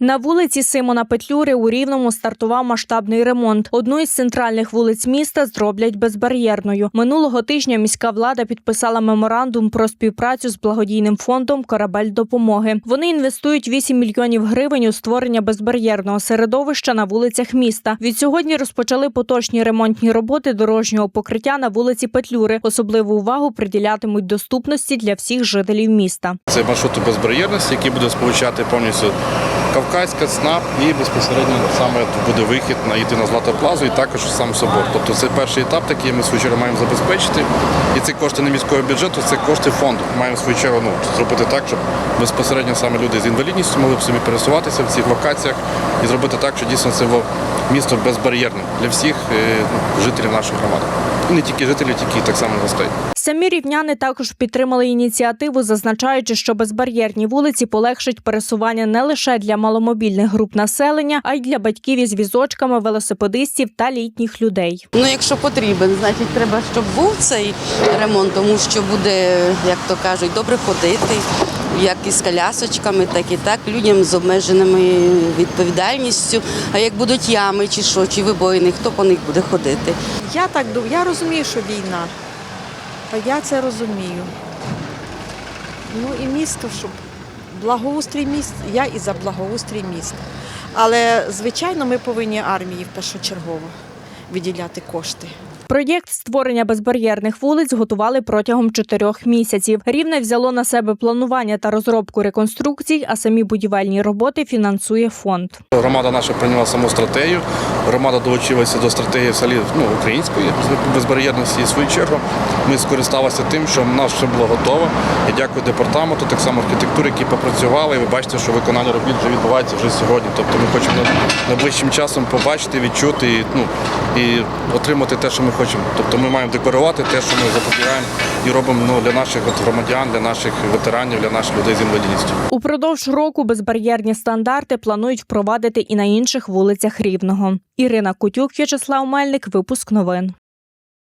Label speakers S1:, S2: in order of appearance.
S1: На вулиці Симона Петлюри у Рівному стартував масштабний ремонт. Одну із центральних вулиць міста зроблять безбар'єрною. Минулого тижня міська влада підписала меморандум про співпрацю з благодійним фондом Корабель допомоги. Вони інвестують 8 мільйонів гривень у створення безбар'єрного середовища на вулицях міста. Від сьогодні розпочали поточні ремонтні роботи дорожнього покриття на вулиці Петлюри. Особливу увагу приділятимуть доступності для всіх жителів міста.
S2: Це маршрут безбар'єрності, який буде сполучати повністю Кавказька, ЦНАП і безпосередньо саме буде вихід на йти на Злату Плазу і також сам собор. Тобто це перший етап, такий ми свою чергу маємо забезпечити. І це кошти не міського бюджету, це кошти фонду. Маємо свою чергу ну, зробити так, щоб безпосередньо саме люди з інвалідністю могли б собі пересуватися в цих локаціях і зробити так, що дійсно це місто безбар'єрне для всіх е, ну, жителів нашої громади. І не тільки жителів, тільки так само гостей.
S1: Самі рівняни також підтримали ініціативу, зазначаючи, що безбар'єрні вулиці полегшать пересування не лише для маломобільних груп населення, а й для батьків із візочками, велосипедистів та літніх людей.
S3: Ну, якщо потрібен, значить треба, щоб був цей ремонт, тому що буде, як то кажуть, добре ходити, як і з колясочками, так і так, людям з обмеженими відповідальністю. А як будуть ями чи що, чи вибоїни, хто по них буде ходити?
S4: Я так думаю, я розумію, що війна. Я це розумію. Ну і місто, щоб благоустрій міст, я і за благоустрій міста. Але, звичайно, ми повинні армії першочергово виділяти кошти.
S1: Проєкт створення безбар'єрних вулиць готували протягом чотирьох місяців. Рівне взяло на себе планування та розробку реконструкцій, а самі будівельні роботи фінансує фонд.
S2: Громада наша прийняла саму стратегію. Громада долучилася до стратегії взагалі ну, української безбар'єрності. Свою чергу ми скористалися тим, що в нас все було готово. Я дякую департаменту, так само архітектури, які попрацювали. І ви бачите, що виконання робіт вже відбувається вже сьогодні. Тобто ми хочемо найближчим часом побачити, відчути і, ну, і отримати те, що ми хочемо. Тобто ми маємо декорувати те, що ми запобігаємо і робимо ну, для наших громадян, для наших ветеранів, для наших людей з інвалідністю.
S1: Упродовж року безбар'єрні стандарти планують впровадити і на інших вулицях Рівного. Ірина Кутюк, В'ячеслав Мельник, випуск новин.